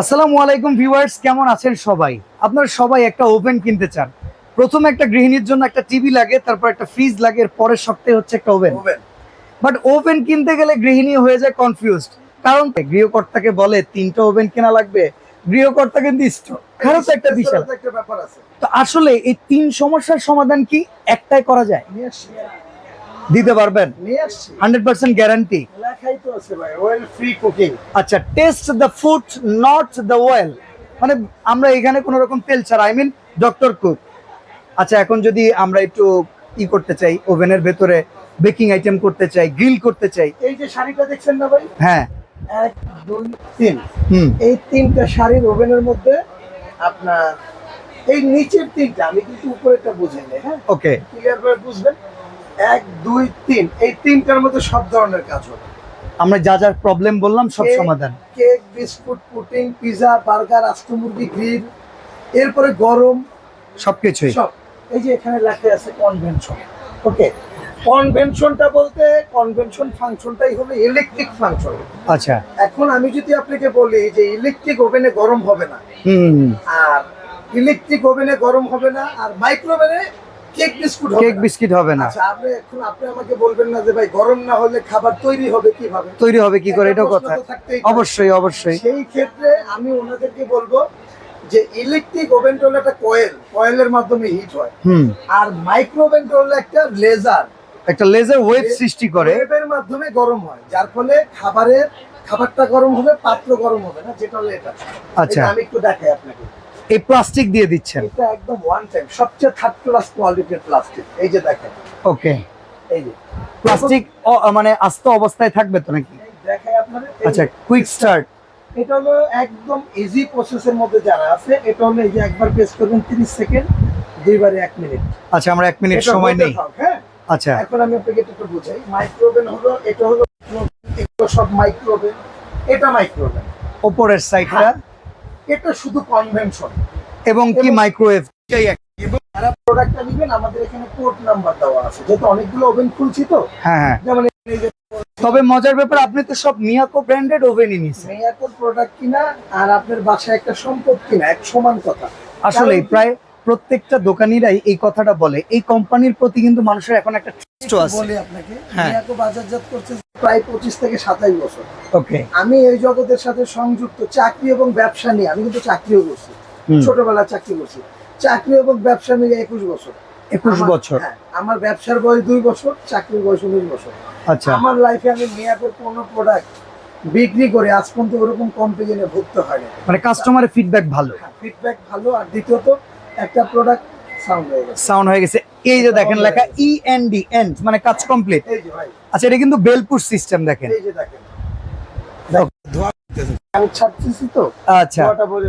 আসসালামু আলাইকুম ভিউয়ার্স কেমন আছেন সবাই? আপনারা সবাই একটা ওভেন কিনতে চান। প্রথমে একটা গৃহিণীর জন্য একটা টিভি লাগে তারপর একটা ফ্রিজ লাগে এর পরের সপ্তাহে হচ্ছে একটা ওভেন। বাট ওভেন কিনতে গেলে গৃহিণী হয়ে যায় কনফিউজড কারণ গৃহকর্তাকে বলে তিনটা ওভেন কেনা লাগবে। গৃহকর্তা কিন্তু খারাপ একটা আছে। তো আসলে এই তিন সমস্যার সমাধান কি একটাই করা যায়? দিতে পারবেন? Hundred percent guarantee. আচ্ছা taste the food not the oil মানে আমরা এখানে কোনো রকম তেল ছাড়া আই মিন ডক্টর কুক আচ্ছা এখন যদি আমরা একটু ই করতে চাই ওভেনের ভেতরে বেকিং আইটেম করতে চাই গ্রিল করতে চাই। এই যে শাড়িটা দেখছেন না ভাই? হ্যাঁ। এক দুই তিন। হুম। এই তিনটা শাড়ির ওভেনের মধ্যে আপনার এই নিচের তিনটা আমি কিন্তু উপরেটা বুঝাই নাই হ্যাঁ? ওকে ক্লিয়ার করে বুঝবেন? এক দুই তিন। এই তিনটার মধ্যে সব ধরনের কাজ হবে। আমরা যা যা প্রবলেম বললাম সব সমাধান। Cake biscuit pudding pizza burger আস্ত মুরগি গ্রিল এরপরে গরম সবকিছুই। সব। এই যে এখানে লেখা আছে কনভেনশন ওকে কনভেনশনটা বলতে কনভেনশন ফাংশনটাই হলো ইলেকট্রিক ফাংশন আচ্ছা। এখন আমি যদি আপনাকে বলি যে ইলেকট্রিক ওভেনে গরম হবে না হুম আর ইলেকট্রিক ওভেনে গরম হবে না আর মাইক্রোওভেনে কেক বিস্কুট কেক। বিস্কিট হবে না। আচ্ছা আপনি এখন আপনি আমাকে বলবেন না যে ভাই গরম না হলে খাবার তৈরি হবে কীভাবে? তৈরি হবে কি করে? এটাও কথা। অবশ্যই অবশ্যই। সেই ক্ষেত্রে আমি ওনাদেরকে বলব যে ইলেকট্রিক ওভেনটা হলো একটা কয়েল কয়েলের মাধ্যমে হিট হয়। হুম। আর মাইক্রোওভেনটা হলো একটা লেজার একটা লেজার ওয়েভ সৃষ্টি করে। ওয়েভের মাধ্যমে গরম হয় যার ফলে খাবারের খাবারটা গরম হবে পাত্র গরম হবে না যেটা হলো এটা। আচ্ছা। আমি একটু দেখাই আপনাকে। এই প্লাস্টিক দিয়ে দিচ্ছেন। এটা একদম ওয়ান টাইম সবচেয়ে থার্ড ক্লাস কোয়ালিটির প্লাস্টিক এই যে দেখেন। ওকে এই যে। প্লাস্টিক মানে আস্ত অবস্থায় থাকবে তো নাকি? দেখাই আপনাদের আচ্ছা কুইক স্টার্ট এটা হলো একদম ইজি প্রসেসের মধ্যে যারা আছে এটা হলো এই যে একবার প্রেস করবেন 30 সেকেন্ড দুইবারে এক মিনিট আচ্ছা আমরা এক মিনিট সময় নেই। হ্যাঁ? আচ্ছা। এখন আমি আপনাকে একটু বুঝাই। মাইক্রোওভেন হলো এটা হলো এগুলো সব মাইক্রোওভেন এটা মাইক্রোওভেন ওপরের সাইডটা এটা শুধু কনভেনশন এবং কি মাইক্রোওয়েভ মাইক্রোওয়েভ এবং যারা প্রোডাক্টটা নেবেন আমাদের এখানে কোড নাম্বার দেওয়া আছে। যেহেতু অনেকগুলো ওভেন খুলছি তো হ্যাঁ হ্যাঁ। যেমন তবে মজার ব্যাপার আপনি তো সব মিয়াকো ব্র্যান্ডেড ওভেনই নিছেন মিয়াকো প্রোডাক্ট কিনা আর আপনার বাসায় একটা সম্পদ কিনা এক সমান কথা। আসলে প্রায় প্রত্যেকটা দোকানিরাই এই কথাটা বলে। এই কোম্পানির প্রতি কিন্তু মানুষের এখন একটা ট্রাস্ট আছে। বলি আপনাকে হ্যাঁ। বাজারজাত করছে প্রায় পঁচিশ থেকে সাতাশ বছর। ওকে। আমি এই জগতের সাথে সংযুক্ত চাকরি এবং ব্যবসা নিয়ে আমি কিন্তু চাকরিও করছি। ছোটবেলা চাকরি করছি। চাকরি এবং ব্যবসা মিলে একুশ বছর। একুশ আমার- বছর। হ্যাঁ, আমার ব্যবসার বয়স দুই বছর চাকরির বয়স উনিশ বছর। আচ্ছা। আমার লাইফে আমি মিয়াকোর কোনো প্রোডাক্ট বিক্রি করে আজ পর্যন্ত ওরকম কম্পিজনে ভুগতে হয়নি। মানে কাস্টমারের ফিডব্যাক ভালো। ফিডব্যাক ভালো। আর দ্বিতীয়ত একটা প্রোডাক্ট সাউন্ড হয়ে গেছে। সাউন্ড হয়ে গেছে। এই যে দেখেন লেখা ই এন ডি এন্ড মানে কাজ কমপ্লিট এই যে ভাই। আচ্ছা এটা কিন্তু বেলপুর সিস্টেম দেখেন। এই যে দেখেন। দেখ, ধোঁয়া উঠতেছে। আমি ছাড়তেছি তো। আচ্ছা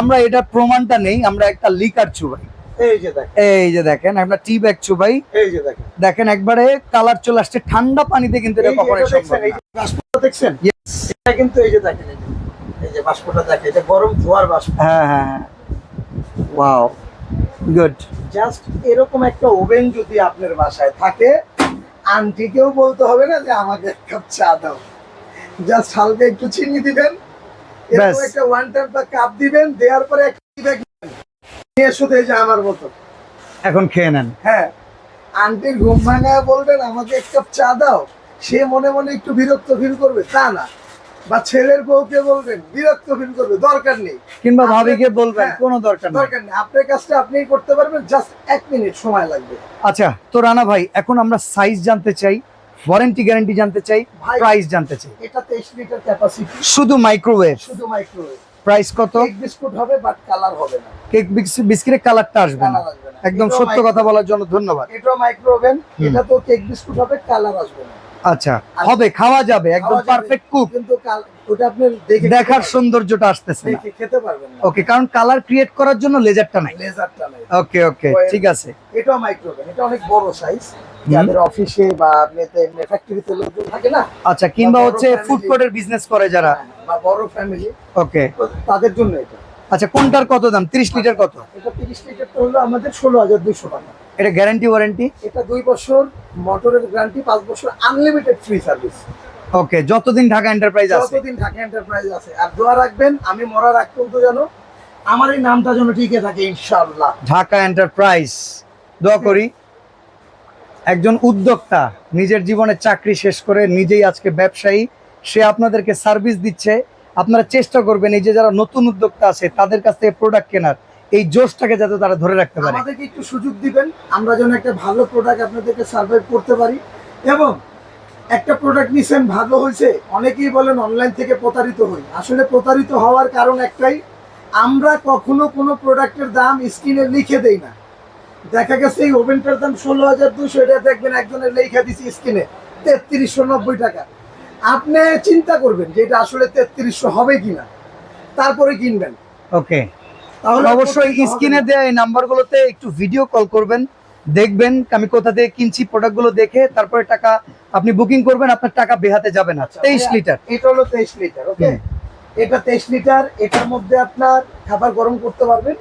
আমরা এটার প্রমাণটা নেই আমরা একটা লিকার চুবাই। এই যে দেখেন। এই যে দেখেন আমরা টি ব্যাগ চুবাই। এই যে দেখেন। দেখেন একবারে কালার চলে আসছে ঠান্ডা পানিতে কিন্তু এটা সম্ভব না। দেখছেন? কিন্তু এই যে দেখেন এই যে বাষ্পটা দেখেন এটা গরম ধোয়ার বাষ্প। হ্যাঁ হ্যাঁ হ্যাঁ। ওয়াও গুড জাস্ট এরকম একটা ওভেন যদি আপনার বাসায় থাকে আন্টিকেও বলতে হবে না যে আমাকে এক কাপ চা দাও। জাস্ট হালকা একটু চিনি দিবেন এরকম একটা ওয়ান টাইম বা কাপ দিবেন দেওয়ার পরে একটা দিবেন। নিয়ে শুধু যে আমার মতো। এখন খেয়ে নেন। হ্যাঁ আন্টির ঘুম ভাঙায় বলবেন আমাকে এক কাপ চা দাও। সে মনে মনে একটু বিরক্ত ফিল করবে তা না। বা ছেলের বউকে বলবেন বিরক্ত ফিল করবে দরকার নেই। কিংবা ভাবিকে বলবেন হ্যাঁ, কোনো দরকার নেই। দরকার নেই। আপনার কাজটা আপনিই করতে পারবেন জাস্ট এক মিনিট সময় লাগবে। আচ্ছা তো রানা ভাই এখন আমরা সাইজ জানতে চাই ওয়ারেন্টি গ্যারান্টি জানতে চাই প্রাইস জানতে চাই। এটা তেইশ লিটার ক্যাপাসিটি শুধু মাইক্রোওয়েভ শুধু মাইক্রোওয়েভ প্রাইস কত? কেক বিস্কুট হবে বাট কালার হবে না। কেক বিস্কিটের কালারটা আসবে না। একদম সত্য কথা বলার জন্য ধন্যবাদ। এটাও মাইক্রোওভেন এটা তো কেক বিস্কুট হবে কালার আসবে না। আচ্ছা হবে খাওয়া যাবে একদম পারফেক্ট কুক কিন্তু ওটা আপনার দেখে দেখার সৌন্দর্যটা আসতেছে না। খেতে পারবেন না। ওকে কারণ কালার ক্রিয়েট করার জন্য লেজারটা নাই। লেজারটা নাই। ওকে ওকে ঠিক আছে। এটাও মাইক্রোওভেন এটা অনেক বড় সাইজ যাদের অফিসে বা এমনিতে ফ্যাক্টরিতে লোকজন থাকে না আচ্ছা কিংবা হচ্ছে ফুড কোর্টের বিজনেস করে যারা। বা বড় ফ্যামিলি ওকে তাদের জন্য এটা। আচ্ছা কোনটার কত দাম? 30 লিটার কত? এটা তিরিশ লিটারটা হলো আমাদের ষোলো হাজার দুইশো টাকা। এটা গ্যারান্টি ওয়ারেন্টি এটা দুই বছর মোটরের গ্যারান্টি পাঁচ বছর আনলিমিটেড ফ্রি সার্ভিস ওকে যতদিন ঢাকা এন্টারপ্রাইজ আছে। যতদিন ঢাকা এন্টারপ্রাইজ আছে। আর দোয়া রাখবেন আমি মরার আগ পর্যন্ত যেন আমার এই নামটা যেন টিকে থাকে ইনশাআল্লাহ। ঢাকা এন্টারপ্রাইজ দোয়া করি একজন উদ্যোক্তা নিজের জীবনে চাকরি শেষ করে নিজেই আজকে ব্যবসায়ী সে আপনাদেরকে সার্ভিস দিচ্ছে। আপনারা চেষ্টা করবেন এই যে যারা নতুন উদ্যোক্তা আছে তাদের কাছ থেকে প্রোডাক্ট কেনার। এই জোশটাকে যাতে তারা ধরে রাখতে পারে। আমাদেরকে একটু সুযোগ দিবেন আমরা যেন একটা ভালো প্রোডাক্ট আপনাদেরকে সার্ভাইভ করতে পারি। এবং একটা প্রোডাক্ট নিছেন ভালো হয়েছে অনেকেই বলেন অনলাইন থেকে প্রতারিত হই। আসলে প্রতারিত হওয়ার কারণ একটাই আমরা কখনো কোনো প্রোডাক্টের দাম স্ক্রিনে লিখে দেই না। দেখা গেছে এই ওভেনটার দাম ষোলো হাজার দুশো এটা দেখবেন একজনের লেখা দিছি স্ক্রিনে তেত্রিশশো নব্বই টাকা। আপনি চিন্তা করবেন যে এটা আসলে তেত্রিশশো হবে কিনা। তারপরে কিনবেন। ওকে তাহলে অবশ্যই স্ক্রিনে দেওয়া এই নাম্বারগুলোতে একটু ভিডিও কল করবেন দেখবেন আমি কোথা থেকে কিনছি প্রোডাক্টগুলো দেখে তারপরে টাকা আপনি বুকিং করবেন আপনার টাকা বেহাতে যাবে না। আচ্ছা, তেইশ লিটার এটা হলো তেইশ লিটার ওকে এটা তেইশ লিটার এটার মধ্যে আপনার খাবার গরম করতে পারবেন।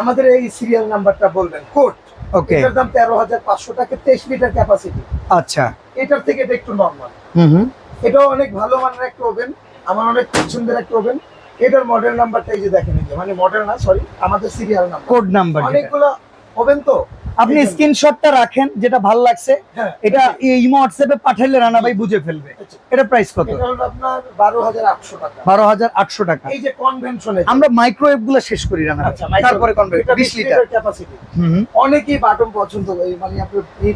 আমাদের এই সিরিয়াল নাম্বারটা বলবেন কোড ওকে এটার দাম তেরো হাজার পাঁচশো টাকা তেইশ লিটার ক্যাপাসিটি আচ্ছা। এটার থেকে এটা একটু নর্মাল হুম হুম। এটাও অনেক ভালো মানের একটা ওভেন আমার অনেক পছন্দের একটা ওভেন এটার মডেল নাম্বারটা এই যে দেখেন এই যে মানে মডেল না সরি আমাদের সিরিয়াল নাম্বার কোড নাম্বার অনেকগুলো ওভেন তো? আপনি স্ক্রিনশটটা রাখেন যেটা ভালো লাগছে হ্যাঁ। এটা ইমো হোয়াটসঅ্যাপে পাঠাইলে রানা ভাই বুঝে ফেলবে। আচ্ছা, এটা প্রাইস কত? এটা হলো আপনার বারো হাজার আটশো টাকা। বারো হাজার আটশো টাকা। এই যে কনভেনশনে আমরা মাইক্রোওয়েভগুলো শেষ করি রানা আচ্ছা তারপরে কনভেক্ট বিশ লিটার। ক্যাপাসিটি হুম। অনেকেই বাটন পছন্দ করে মানে আপনি এই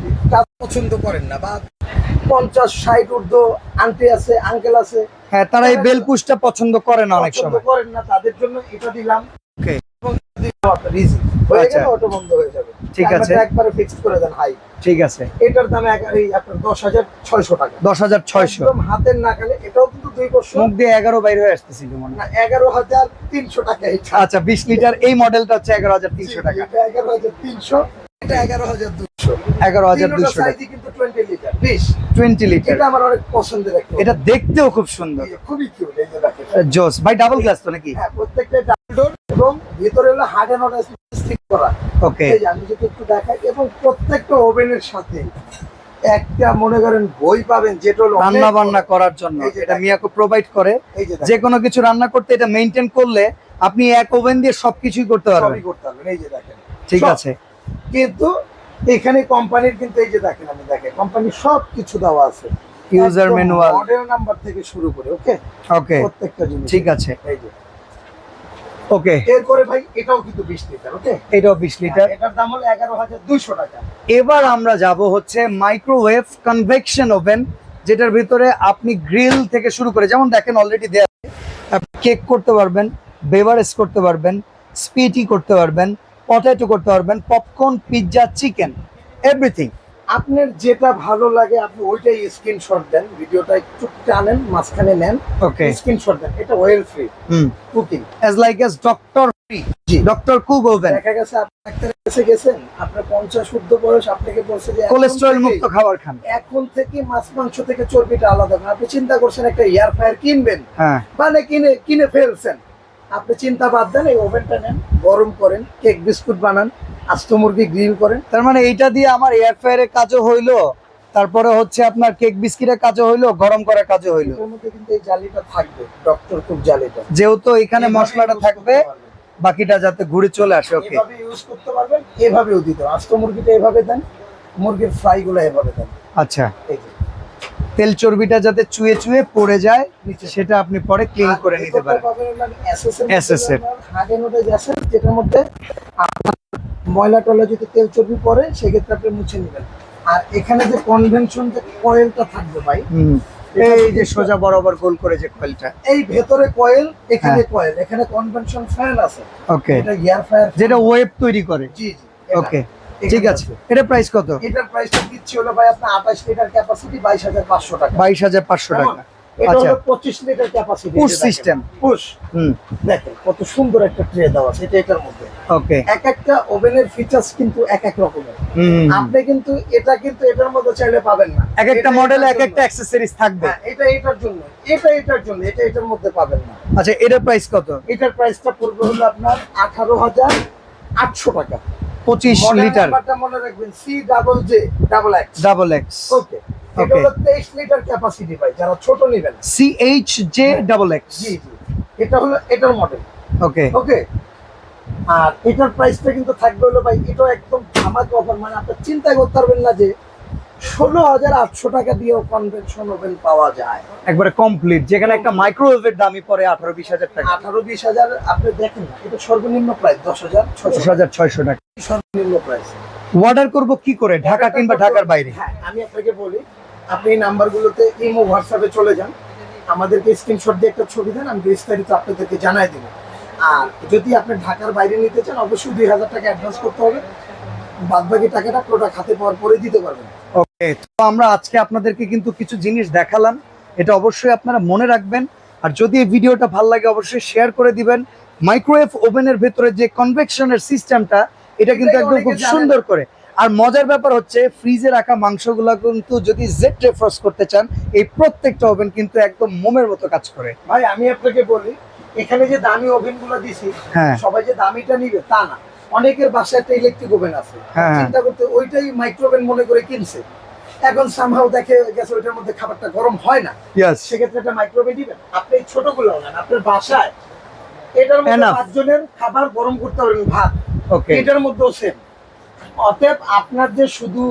পছন্দ করেন না বা পঞ্চাশ ষাট ঊর্ধ্ব আন্টি আছে আঙ্কেল আছে হ্যাঁ তারা এই বেল পুশটা পছন্দ করে না অনেক সময়। করেন না তাদের জন্য এটা দিলাম। হয়ে আচ্ছা। অটো বন্ধ হয়ে যাবে। ঠিক আছে। একবারে ফিক্সড করে দেন হাই ঠিক আছে। এটার দাম আপনার দশ হাজার ছয়শো টাকা। দশ হাজার ছয়শো। হাতের নাগালে এটাও কিন্তু দুই বছর। মুখ দিয়ে এগারো বাইর হয়ে আসতেছিল মনে হয়। এগারো হাজার তিনশো টাকা আচ্ছা বিশ লিটার এই মডেলটা হচ্ছে এগারো হাজার তিনশো টাকা। এগারো হাজার তিনশো এটা এগারো হাজার দুশো এগারো হাজার দুশো টাকা। কিন্তু টোয়েন্টি লিটার বিশ টোয়েন্টি লিটার এটা আমার অনেক পছন্দের একটা এটা দেখতেও খুব সুন্দর। খুবই কিউট এই যে দেখেন। জোস। ভাই ডাবল গ্লাস তো নাকি? হ্যাঁ প্রত্যেকটা ডাবল ডোর এবং ভিতরে হলো হার্ড স্টিক করা। ওকে যে আমি যদি একটু দেখাই এবং প্রত্যেকটা ওভেনের সাথে একটা মনে করেন বই পাবেন যেটা হলো রান্না বান্না করার জন্য। এটা মিয়াকো প্রোভাইড করে। যে কোনো কিছু রান্না করতে এটা মেনটেন করলে আপনি এক ওভেন দিয়ে সবকিছুই করতে পারবেন। করতে পারবেন। এই যে দেখেন। ঠিক আছে। কিন্তু এখানে কোম্পানির কিন্তু এই যে দেখেন আমি দেখেন কোম্পানির সব কিছু দেওয়া আছে। ইউজার ম্যানুয়াল মডেল নাম্বার থেকে শুরু করে ওকে ওকে প্রত্যেকটা জিনিস ঠিক আছে। এই যে। ওকে এরপরে ভাই এটাও কিন্তু বিশ লিটার ওকে এটাও বিশ লিটার। এটার দাম হলো এগারো হাজার দুইশো টাকা। এবার আমরা যাব হচ্ছে মাইক্রোওয়েভ কনভেকশন ওভেন যেটার ভিতরে আপনি গ্রিল থেকে শুরু করে যেমন দেখেন অলরেডি দেয়া আছে। কেক করতে পারবেন বেভারেজ করতে পারবেন স্পিটি করতে পারবেন পটেটো করতে পারবেন পপকর্ন পিৎজা চিকেন এভরিথিং আপনার যেটা ভালো লাগে আপনি ওইটাই স্ক্রিনশট দেন ভিডিওটা একটু টানেন মাঝখানে নেন। ওকে স্ক্রিনশট দেন এটা ওয়েল ফ্রি হুম। Cooking as like as doctor free জি। ডক্টর কুক ওভেন দেখা গেছে আপনি ডাক্তারের কাছে গেছেন আপনার পঞ্চাশ ঊর্ধ্ব বয়স আপনাকে বলছে যে কোলেস্টেরল মুক্ত খাবার খান। এখন থেকে মাছ মাংস থেকে চর্বিটা আলাদা। আপনি চিন্তা করছেন একটা এয়ার ফ্রায়ার কিনবেন হ্যাঁ। মানে কিনে কিনে ফেলছেন। আপনি চিন্তা বাদ দেন এই ওভেনটা নেন গরম করেন কেক বিস্কুট বানান আস্ত মুরগি গ্রিল করেন। তার মানে এইটা দিয়ে আমার এয়ার ফ্রায়ারের কাজও হইল তারপরে হচ্ছে আপনার কেক বিস্কিটের কাজও হইল গরম করার কাজও হইল। কিন্তু এই জালিটা থাকবে ডক্টর খুব জালিটা যেহেতু এখানে মশলাটা থাকবে বাকিটা যাতে ঘুরে চলে আসে ওকে এভাবে ইউজ করতে পারবেন এভাবেও দিতে আস্ত মুরগিটা এভাবে দেন মুরগির ফ্রাই গুলো এভাবে দেন। আচ্ছা। তেল চর্বিটা যাতে চুয়ে চুয়ে পড়ে যায় নিচে। সেটা আপনি পরে ক্লিন করে নিতে পারেন। পাবেন আপনার SS এর SS এর। হাগে নোটে গ্যাসের যেটার মধ্যে ময়লা টয়লা যদি তেল চর্বি পড়ে সেক্ষেত্রে আপনি মুছে নেবেন। আর এখানে যে কনভেনশন যে কয়েলটা থাকবে ভাই এই যে সোজা বরাবর গোল করে যে কয়েলটা এই ভেতরে কয়েল এখানে হ্যাঁ। কয়েল এখানে কনভেনশন ফ্যান আছে। ওকে এটা এয়ার ফায়ার যেটা ওয়েব তৈরি করে। জি জি। ওকে ঠিক আছে। এটা প্রাইস কত? এটার প্রাইসটা দিচ্ছি হলো ভাই আপনার আঠাশ লিটার ক্যাপাসিটি বাইশ হাজার পাঁচশো টাকা। বাইশ হাজার পাঁচশো কেমন? টাকা। এটা আচ্ছা। হলো পঁচিশ litre capacity Push system। Push হুম। দেখেন কত সুন্দর একটা ট্রে দেওয়া আছে এটা এটার মধ্যে। ওকে এক একটা ওভেনের ফিচার্স কিন্তু এক এক রকমের। হুম। আপনি কিন্তু এটা কিন্তু এটার মধ্যে চাইলে পাবেন না। এক একটা মডেলে এক একটা অ্যাক্সেসরিজ থাকবে। হ্যাঁ, এটা এটার জন্য। এটা এটার জন্য এটা এটার মধ্যে পাবেন না। আচ্ছা এটার প্রাইস কত? এটার প্রাইসটা পড়বে হলো আপনার আঠারো হাজার আটশো টাকা। পঁচিশ লিটার। মনে রাখবেন C double J double X double X okay এটা হলো তেইশ লিটার ক্যাপাসিটি ভাই যারা ছোট নেবেন। C H J double X জি জি। এটা হলো এটার মডেল ওকে ওকে আর এটার প্রাইসটা কিন্তু থাকবে হলো ভাই এটা একদম ধামাকা অফার মানে আপনি চিন্তা করতে পারবেন না যে ষোলো হাজার আটশো টাকা দিয়েও কনভেনশন ওভেন পাওয়া যায়। একবারে কমপ্লিট যেখানে একটা মাইক্রোওয়েভের দামই পড়ে আঠারো বিশ হাজার টাকা। আঠারো বিশ হাজার আপনি দেখেন এটা সর্বনিম্ন প্রাইস দশ হাজার ছশো হাজার ছয়শো টাকা। সর্বনিম্ন প্রাইস অর্ডার করব কি করে? ঢাকা কিংবা ঢাকার বাইরে? হ্যাঁ আমি আপনাকে বলি আপনি এই নাম্বারগুলোতে ইমো হোয়াটসঅ্যাপে চলে যান। আমাদেরকে স্ক্রিনশট দিয়ে একটা ছবি দেন আমি বিস্তারিত আপনাদেরকে জানাই দেবো। আর যদি আপনি ঢাকার বাইরে নিতে চান অবশ্যই দুই হাজার টাকা অ্যাডভান্স করতে হবে। বাদবাকি টাকাটা প্রোডাক্ট হাতে পাওয়ার পরে দিতে পারবেন। তো আমরা আজকে আপনাদেরকে কিন্তু কিছু জিনিস দেখালাম। এটা অবশ্যই আপনারা মনে রাখবেন। আর যদি এই ভিডিওটা ভালো লাগে অবশ্যই শেয়ার করে দিবেন। মাইক্রোওয়েভ ওভেনের ভেতরে যে কনভেকশনের সিস্টেমটা এটা কিন্তু একদম খুব সুন্দর করে। আর মজার ব্যাপার হচ্ছে ফ্রিজে রাখা মাংসগুলো কিন্তু যদি জেট রেফ্রস করতে চান এই প্রত্যেকটা ওভেন কিন্তু একদম মোমের মতো কাজ করে। ভাই আমি আপনাকে বলি এখানে যে দামি ওভেনগুলো দিছি হ্যাঁ। সবাই যে দামিটা নিবে তা না। অনেকের বাসায় একটা ইলেকট্রিক ওভেন আছে। হ্যাঁ। চিন্তা করতে ওইটাই মাইক্রোওভেন মনে করে কিনছে। এখন সামহাও দেখে গেছে ওইটার মধ্যে খাবারটা গরম হয় না। সেক্ষেত্রে একটা মাইক্রোওভেন দিবেন। আপনি ছোটগুলো আপনার বাসায় এটার মধ্যে পাঁচজনের খাবার গরম করতে পারবেন ভাত। ওকে এটার মধ্যেও সেম অতএব আপনার যে শুধু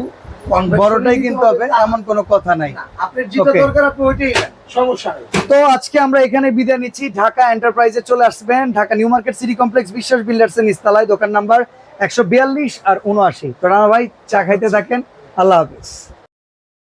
বড়টাই কিন্তু হবে এমন কোনো কথা নাই। আপনার যেটা দরকার আপনি ওইটাই সমস্যা নেই। তো আজকে আমরা এখানে বিদায় নিচ্ছি। ঢাকা এন্টারপ্রাইজে চলে আসবেন। Dhaka new market city complex Biswas builders এর নিস্তালায় দোকান নাম্বার একশো বিয়াল্লিশ আর উনআশি তো রানা ভাই চা খাইতে থাকেন। আল্লাহ হাফিজ।